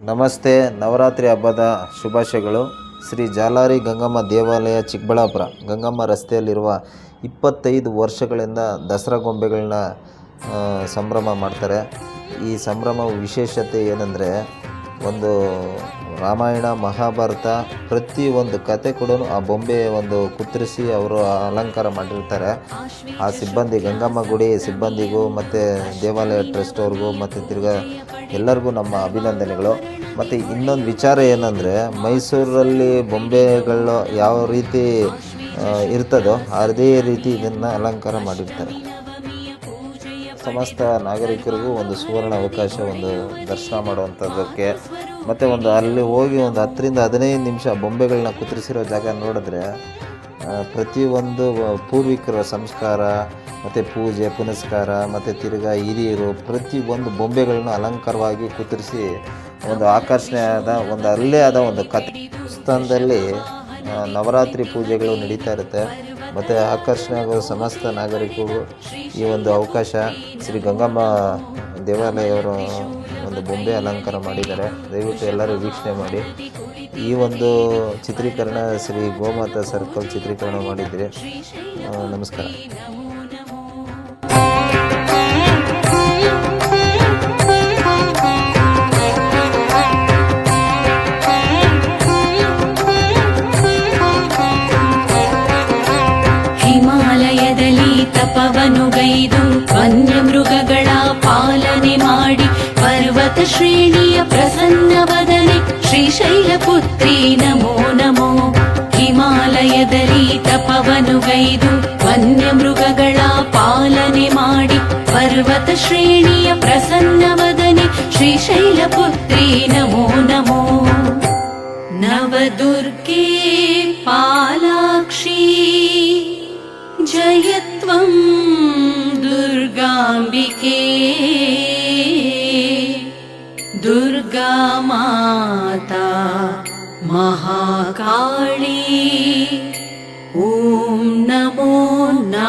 ನಮಸ್ತೆ, ನವರಾತ್ರಿ ಹಬ್ಬದ ಶುಭಾಶಯಗಳು. ಶ್ರೀ ಜಾಲಾರಿ ಗಂಗಮ್ಮ ದೇವಾಲಯ, ಚಿಕ್ಕಬಳ್ಳಾಪುರ. ಗಂಗಮ್ಮ ರಸ್ತೆಯಲ್ಲಿರುವ ಇಪ್ಪತ್ತೈದು ವರ್ಷಗಳಿಂದ ದಸರಾ ಗೊಂಬೆಗಳನ್ನ ಸಂಭ್ರಮ ಮಾಡ್ತಾರೆ. ಈ ಸಂಭ್ರಮ ವಿಶೇಷತೆ ಏನಂದರೆ ಒಂದು ರಾಮಾಯಣ, ಮಹಾಭಾರತ, ಪ್ರತಿ ಒಂದು ಕತೆ ಕೂಡ ಆ ಬೊಂಬೆ ಒಂದು ಕುತ್ತರಿಸಿ ಅವರು ಅಲಂಕಾರ ಮಾಡಿರ್ತಾರೆ. ಆ ಸಿಬ್ಬಂದಿ ಗಂಗಮ್ಮ ಗುಡಿ, ಸಿಬ್ಬಂದಿಗೂ ಮತ್ತು ದೇವಾಲಯ ಟ್ರಸ್ಟ್ ಅವ್ರಿಗೂ ಮತ್ತು ತಿರ್ಗಾ ಎಲ್ಲರಿಗೂ ನಮ್ಮ ಅಭಿನಂದನೆಗಳು. ಮತ್ತು ಇನ್ನೊಂದು ವಿಚಾರ ಏನಂದರೆ, ಮೈಸೂರಲ್ಲಿ ಬೊಂಬೆಗಳು ಯಾವ ರೀತಿ ಇರ್ತದೋ ಅದೇ ರೀತಿ ಇದನ್ನು ಅಲಂಕಾರ ಮಾಡಿರ್ತಾರೆ. ಸಮಸ್ತ ನಾಗರಿಕರಿಗೂ ಒಂದು ಸುವರ್ಣ ಅವಕಾಶ, ಒಂದು ದರ್ಶನ ಮಾಡುವಂಥದ್ದಕ್ಕೆ. ಮತ್ತು ಒಂದು ಅಲ್ಲಿ ಹೋಗಿ ಒಂದು ಹತ್ತರಿಂದ ಹದಿನೈದು ನಿಮಿಷ ಬೊಂಬೆಗಳನ್ನ ಕುದುರಿಸಿರೋ ಜಾಗ ನೋಡಿದ್ರೆ ಪ್ರತಿಯೊಂದು ಪೂರ್ವಿಕರ ಸಂಸ್ಕಾರ, ಮತ್ತು ಪೂಜೆ, ಪುನಸ್ಕಾರ, ಮತ್ತು ತಿರ್ಗಾ ಹಿರಿಯರು ಪ್ರತಿಯೊಂದು ಬೊಂಬೆಗಳನ್ನ ಅಲಂಕಾರವಾಗಿ ಕುದುರಿಸಿ ಒಂದು ಆಕರ್ಷಣೆಯಾದ, ಒಂದು ಅಲ್ಲೇ ಆದ ಒಂದು ಕಥೆ. ಸ್ಥಾನದಲ್ಲಿ ನವರಾತ್ರಿ ಪೂಜೆಗಳು ನಡೀತಾ ಇರುತ್ತೆ. ಮತ್ತು ಆಕರ್ಷಣೆ ಆಗುವ ಸಮಸ್ತ ನಾಗರಿಕರಿಗೂ ಈ ಒಂದು ಅವಕಾಶ. ಶ್ರೀ ಗಂಗಮ್ಮ ದೇವಾಲಯವರು ಒಂದು ಬೊಂಬೆ ಅಲಂಕಾರ ಮಾಡಿದ್ದಾರೆ. ದಯವಿಟ್ಟು ಎಲ್ಲರೂ ವೀಕ್ಷಣೆ ಮಾಡಿ. ಈ ಒಂದು ಚಿತ್ರೀಕರಣ ಶ್ರೀ ಗೋಮಾತಾ ಸರ್ಕಲ್ ಚಿತ್ರೀಕರಣ ಮಾಡಿದ್ರಿ ನಮಸ್ಕಾರ. ಪವನುಗೈದು ವನ್ಯಮೃಗಗಳ ಪಾಲನೆ ಮಾಡಿ ಪರ್ವತ ಶ್ರೇಣಿಯ ಪ್ರಸನ್ನ ಬದನೆ ಶ್ರೀಶೈಲಪುತ್ರಿ ನಮೋ ನಮೋ. ಹಿಮಾಲಯದಲ್ಲಿ ತಪವನುಗೈದು ವನ್ಯಮೃಗಗಳ ಪಾಲನೆ ಮಾಡಿ ಪರ್ವತ ಶ್ರೇಣಿಯ ಪ್ರಸನ್ನ ಬದನೆ ಶ್ರೀಶೈಲಪುತ್ರಿ ನಮೋ ನಮೋ. ನವದುರ್ಗೆ दुर्गाम्बिके दुर्गा माता महाकाली ॐ नमो ना